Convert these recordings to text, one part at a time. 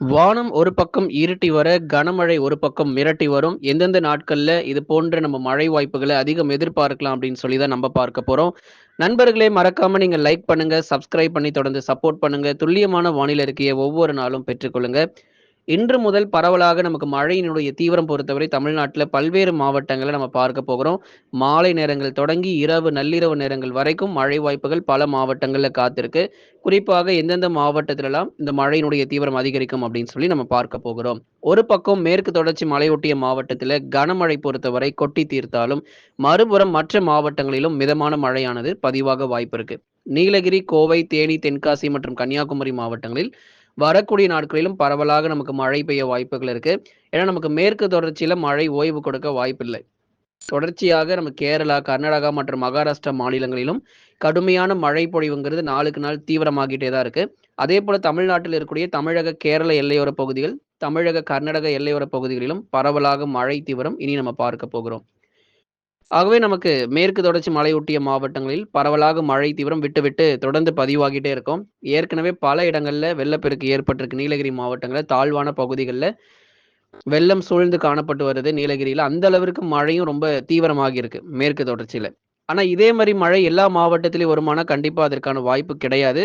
வானம் ஒரு பக்கம் இருட்டி வர, கனமழை ஒரு பக்கம் மிரட்டி வரும். எந்தெந்த நாட்கள்ல இது போன்ற நம்ம மழை வாய்ப்புகளை அதிகம் எதிர்பார்க்கலாம் அப்படின்னு சொல்லி தான் நம்ம பார்க்க போறோம். நண்பர்களே மறக்காம நீங்க லைக் பண்ணுங்க, சப்ஸ்கிரைப் பண்ணி தொடர்ந்து சப்போர்ட் பண்ணுங்க. துல்லியமான வானிலை அறிக்கைய ஒவ்வொரு நாளும் பெற்றுக்கொள்ளுங்க. இன்று முதல் பரவலாக நமக்கு மழையினுடைய தீவிரம் பொறுத்தவரை தமிழ்நாட்டில் பல்வேறு மாவட்டங்களை நம்ம பார்க்க போகிறோம். மாலை நேரங்கள் தொடங்கி இரவு, நள்ளிரவு நேரங்கள் வரைக்கும் மழை வாய்ப்புகள் பல மாவட்டங்களில் காத்திருக்கு. குறிப்பாக எந்தெந்த மாவட்டத்திலலாம் இந்த மழையினுடைய தீவிரம் அதிகரிக்கும் அப்படின்னு சொல்லி நம்ம பார்க்க போகிறோம். ஒரு பக்கம் மேற்கு தொடர்ச்சி மலையொட்டிய மாவட்டத்தில் கனமழை பொறுத்தவரை கொட்டி தீர்த்தாலும், மறுபுறம் மற்ற மாவட்டங்களிலும் மிதமான மழையானது பதிவாக வாய்ப்பிருக்கு. நீலகிரி, கோவை, தேனி, தென்காசி மற்றும் கன்னியாகுமரி மாவட்டங்களில் வரக்கூடிய நாட்களிலும் பரவலாக நமக்கு மழை பெய்ய வாய்ப்புகள் இருக்கு. ஏன்னா நமக்கு மேற்கு தொடர்ச்சியில மழை ஓய்வு கொடுக்க வாய்ப்பில்லை. தொடர்ச்சியாக நம்ம கேரளா, கர்நாடகா மற்றும் மகாராஷ்டிரா மாநிலங்களிலும் கடுமையான மழை பொழிவுங்கிறது நாளுக்கு நாள் தீவிரமாகிட்டே தான் இருக்கு. அதேபோல தமிழ்நாட்டில் இருக்கக்கூடிய தமிழக, கேரள எல்லையோர பகுதிகள், தமிழக, கர்நாடக எல்லையோர பகுதிகளிலும் பரவலாக மழை தீவிரம் இனி நம்ம பார்க்க போகிறோம். ஆகவே நமக்கு மேற்கு தொடர்ச்சி மலையொட்டிய மாவட்டங்களில் பரவலாக மழை தீவிரம் விட்டு விட்டு தொடர்ந்து பதிவாகிட்டே இருக்கும். ஏற்கனவே பல இடங்களில் வெள்ளப்பெருக்கு ஏற்பட்டிருக்கு. நீலகிரி மாவட்டங்களில் தாழ்வான பகுதிகளில் வெள்ளம் சூழ்ந்து காணப்பட்டு வருது நீலகிரியில் அந்த அளவிற்கு மழையும் ரொம்ப தீவிரமாக இருக்கு மேற்கு தொடர்ச்சியில் ஆனால் இதே மாதிரி மழை எல்லா மாவட்டத்திலையும் வருமானா கண்டிப்பாக அதற்கான வாய்ப்பு கிடையாது.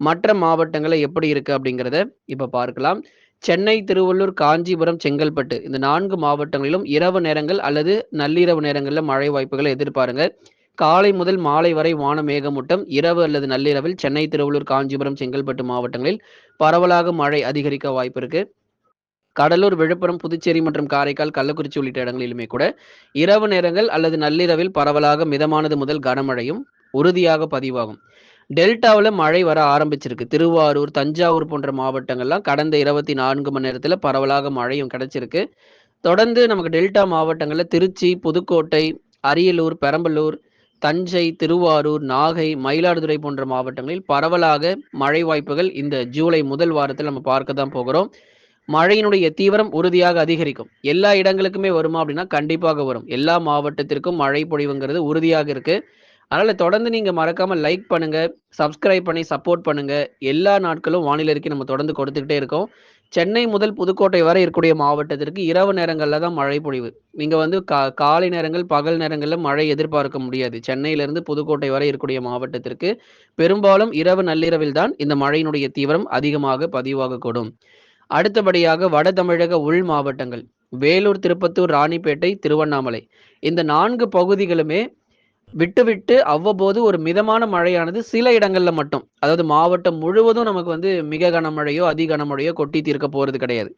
மற்ற மாவட்டங்களில் எப்படி இருக்குது அப்படிங்கிறத இப்போ பார்க்கலாம். சென்னை, திருவள்ளூர், காஞ்சிபுரம், செங்கல்பட்டு இந்த நான்கு மாவட்டங்களிலும் இரவு நேரங்கள் அல்லது நள்ளிரவு நேரங்களில் மழை வாய்ப்புகளை எதிர்பாருங்க. காலை முதல் மாலை வரை வான மேகமூட்டம். இரவு அல்லது நள்ளிரவில் சென்னை, திருவள்ளூர், காஞ்சிபுரம், செங்கல்பட்டு மாவட்டங்களில் பரவலாக மழை அதிகரிக்க வாய்ப்பிருக்கு. கடலூர், விழுப்புரம், புதுச்சேரி மற்றும் காரைக்கால், கள்ளக்குறிச்சி உள்ளிட்ட இடங்களிலுமே கூட இரவு நேரங்கள் அல்லது நள்ளிரவில் பரவலாக மிதமானது முதல் கனமழையும் உறுதியாக பதிவாகும். டெல்டாவில் மழை வர ஆரம்பிச்சிருக்கு. திருவாரூர், தஞ்சாவூர் போன்ற மாவட்டங்கள்லாம் கடந்த 24 மணி நேரத்தில் பரவலாக மழையும் கிடைச்சிருக்கு. தொடர்ந்து நமக்கு டெல்டா மாவட்டங்களில் திருச்சி, புதுக்கோட்டை, அரியலூர், பெரம்பலூர், தஞ்சை, திருவாரூர், நாகை, மயிலாடுதுறை போன்ற மாவட்டங்களில் பரவலாக மழை வாய்ப்புகள் இந்த ஜூலை முதல் வாரத்தில் நம்ம பார்க்க தான் போகிறோம். மழையினுடைய தீவிரம் உறுதியாக அதிகரிக்கும். எல்லா இடங்களுக்குமே வருமா அப்படின்னா கண்டிப்பாக வரும். எல்லா மாவட்டத்திற்கும் மழை பொழிவுங்கிறது உறுதியாக இருக்குது அதனால தொடர்ந்து நீங்க மறக்காம லைக் பண்ணுங்க, சப்ஸ்கிரைப் பண்ணி சப்போர்ட் பண்ணுங்க. எல்லா நாட்களும் வானிலைக்கு நம்ம தொடர்ந்து கொடுத்துக்கிட்டே இருக்கோம். சென்னை முதல் புதுக்கோட்டை வரை இருக்கக்கூடிய மாவட்டத்திற்கு இரவு நேரங்களில் தான் மழை பொழிவு. நீங்கள் வந்து கா காலை நேரங்கள், பகல் நேரங்களில் மழை எதிர்பார்க்க முடியாது. சென்னையிலிருந்து புதுக்கோட்டை வரை இருக்கக்கூடிய மாவட்டத்திற்கு பெரும்பாலும் இரவு, நள்ளிரவில் தான் இந்த மழையினுடைய தீவிரம் அதிகமாக பதிவாகக்கூடும். அடுத்தபடியாக வட தமிழக உள் மாவட்டங்கள் வேலூர், திருப்பத்தூர், ராணிப்பேட்டை, திருவண்ணாமலை இந்த நான்கு பகுதிகளுமே விட்டுவிட்டு அவ்வப்போது ஒரு மிதமான மழையானது சில இடங்கள்ல மட்டும், அதாவது மாவட்டம் முழுவதும் நமக்கு வந்து மிக கனமழையோ, அதி கனமழையோ கொட்டி தீர்க்க போறது கிடையாது.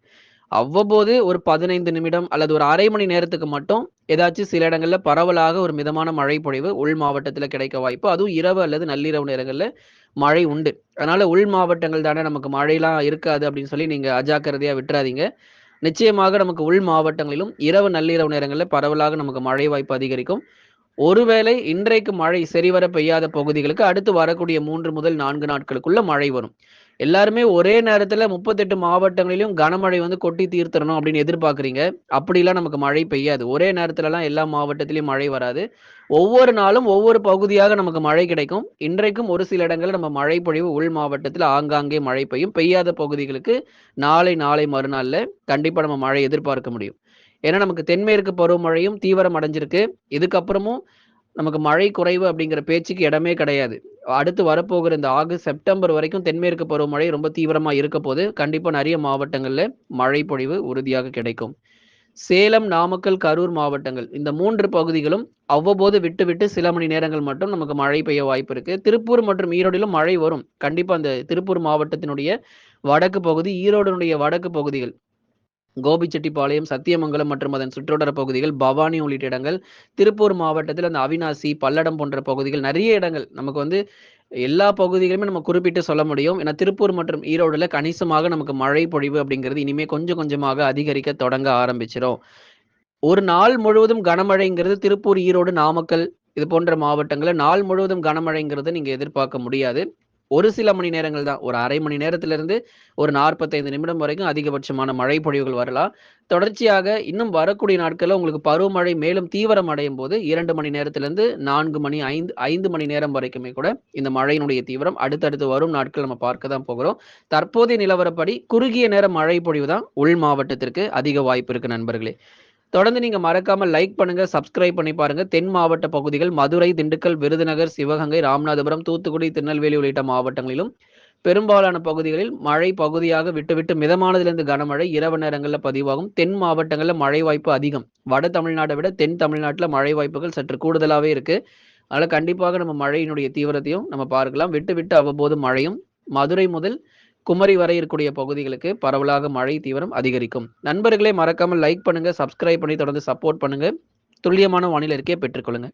அவ்வப்போது ஒரு 15 நிமிடம் அல்லது ஒரு அரை மணி நேரத்துக்கு மட்டும் ஏதாச்சும் சில இடங்கள்ல பரவலாக ஒரு மிதமான மழை பொழிவு உள் மாவட்டத்தில் கிடைக்க வாய்ப்பு. அதுவும் இரவு அல்லது நள்ளிரவு நேரங்கள்ல மழை உண்டு. அதனால உள் மாவட்டங்கள் தானே நமக்கு மழையெல்லாம் இருக்காது அப்படின்னு சொல்லி நீங்க அஜாக்கிரதையா விட்டுறாதீங்க. நிச்சயமாக நமக்கு உள் மாவட்டங்களிலும் இரவு, நள்ளிரவு நேரங்களில் பரவலாக நமக்கு மழை வாய்ப்பு அதிகரிக்கும். ஒருவேளை இன்றைக்கு மழை சரிவர பெய்யாத பகுதிகளுக்கு அடுத்து வரக்கூடிய மூன்று முதல் நான்கு நாட்களுக்குள்ள மழை வரும். எல்லாருமே ஒரே நேரத்துல முப்பத்தெட்டு மாவட்டங்களிலும் கனமழை வந்து கொட்டி தீர்த்தரணும் அப்படின்னு எதிர்பார்க்குறீங்க அப்படிலாம் நமக்கு மழை பெய்யாது. ஒரே நேரத்துலலாம் எல்லா மாவட்டத்திலையும் மழை வராது. ஒவ்வொரு நாளும் ஒவ்வொரு பகுதியாக நமக்கு மழை கிடைக்கும். இன்றைக்கும் ஒரு சில இடங்களில் நம்ம மழை பொழிவு உள் மாவட்டத்தில் ஆங்காங்கே மழை பெய்யும். பெய்யாத பகுதிகளுக்கு நாளை, நாளை மறுநாளில் கண்டிப்பாக நம்ம மழை எதிர்பார்க்க முடியும். ஏன்னா நமக்கு தென்மேற்கு பருவமழையும் தீவிரம் அடைஞ்சிருக்கு. இதுக்கப்புறமும் நமக்கு மழை குறைவு அப்படிங்கிற பேச்சுக்கு இடமே கிடையாது. அடுத்து வரப்போகிற இந்த ஆகஸ்ட், செப்டம்பர் வரைக்கும் தென்மேற்கு பருவமழை ரொம்ப தீவிரமா இருக்க போது. கண்டிப்பா நிறைய மாவட்டங்கள்ல மழை பொழிவு உறுதியாக கிடைக்கும். சேலம், நாமக்கல், கரூர் மாவட்டங்கள் இந்த மூன்று பகுதிகளும் அவ்வப்போது விட்டு விட்டு சில மணி நேரங்கள் மட்டும் நமக்கு மழை பெய்ய வாய்ப்பு இருக்கு. திருப்பூர் மற்றும் ஈரோடிலும் மழை வரும். கண்டிப்பா அந்த திருப்பூர் மாவட்டத்தினுடைய வடக்கு பகுதி, ஈரோடினுடைய வடக்கு பகுதிகள் கோபிச்செட்டிப்பாளையம், சத்தியமங்கலம் மற்றும் அதன் சுற்றுவட்டார பகுதிகள், பவானி உள்ளிட்ட இடங்கள், திருப்பூர் மாவட்டத்தில் அந்த அவினாசி பல்லடம் போன்ற பகுதிகள் நிறைய இடங்கள் நமக்கு வந்து எல்லா பகுதிகளுமே நம்ம குறிப்பிட்டு சொல்ல முடியும். ஏன்னா திருப்பூர் மற்றும் ஈரோடுல கணிசமாக நமக்கு மழை பொழிவு அப்படிங்கிறது இனிமே கொஞ்சம் கொஞ்சமாக அதிகரிக்க தொடங்க ஆரம்பிச்சிடும் ஒரு நாள் முழுவதும் கனமழைங்கிறது திருப்பூர், ஈரோடு, நாமக்கல் இது போன்ற மாவட்டங்களில் நாள் முழுவதும் கனமழைங்கிறத நீங்க எதிர்பார்க்க முடியாது. ஒரு சில மணி நேரங்கள் தான். ஒரு அரை மணி நேரத்திலிருந்து ஒரு நாற்பத்தைந்து நிமிடம் வரைக்கும் அதிகபட்சமான மழை பொழிவுகள் வரலாம். தொடர்ச்சியாக இன்னும் வரக்கூடிய நாட்களில் உங்களுக்கு பருவமழை மேலும் தீவிரம் அடையும் போது இரண்டு மணி நேரத்திலிருந்து நான்கு மணி ஐந்து ஐந்து மணி நேரம் வரைக்குமே கூட இந்த மழையினுடைய தீவிரம் அடுத்தடுத்து வரும் நாட்கள் நம்ம பார்க்க தான் போகிறோம். தற்போதைய நிலவரப்படி குறுகிய நேர மழை பொழிவு தான் உள் மாவட்டத்திற்கு அதிக வாய்ப்பு இருக்கு நண்பர்களே. தொடர்ந்து நீங்க மறக்காம லைக் பண்ணுங்க சப்ஸ்கிரைப் பண்ணி பாருங்க. தென் மாவட்ட பகுதிகள் மதுரை திண்டுக்கல் விருதுநகர் சிவகங்கை ராமநாதபுரம் தூத்துக்குடி திருநெல்வேலி உள்ளிட்ட மாவட்டங்களிலும் பெரும்பாலான பகுதிகளில் மழை பகுதியாக விட்டுவிட்டு மிதமானதிலிருந்து கனமழை இரவு நேரங்களில் பதிவாகும். தென் மாவட்டங்களில் மழை வாய்ப்பு அதிகம். வட தமிழ்நாட்டை விட தென் தமிழ்நாட்டில் மழை வாய்ப்புகள் சற்று கூடுதலாகவே இருக்கு. அதனால் கண்டிப்பாக நம்ம மழையினுடைய தீவிரத்தையும் நம்ம பார்க்கலாம். விட்டு விட்டு அவ்வப்போது மழையும். மதுரை முதல் குமரி வரை இருக்கக்கூடிய பகுதிகளுக்கு பரவலாக மழை தீவிரம் அதிகரிக்கும். நண்பர்களே மறக்காமல் லைக் பண்ணுங்க சப்ஸ்கிரைப் பண்ணி தொடர்ந்து சப்போர்ட் பண்ணுங்க. துல்லியமான வானிலை இருக்கையை பெற்றுக்கொள்ளுங்க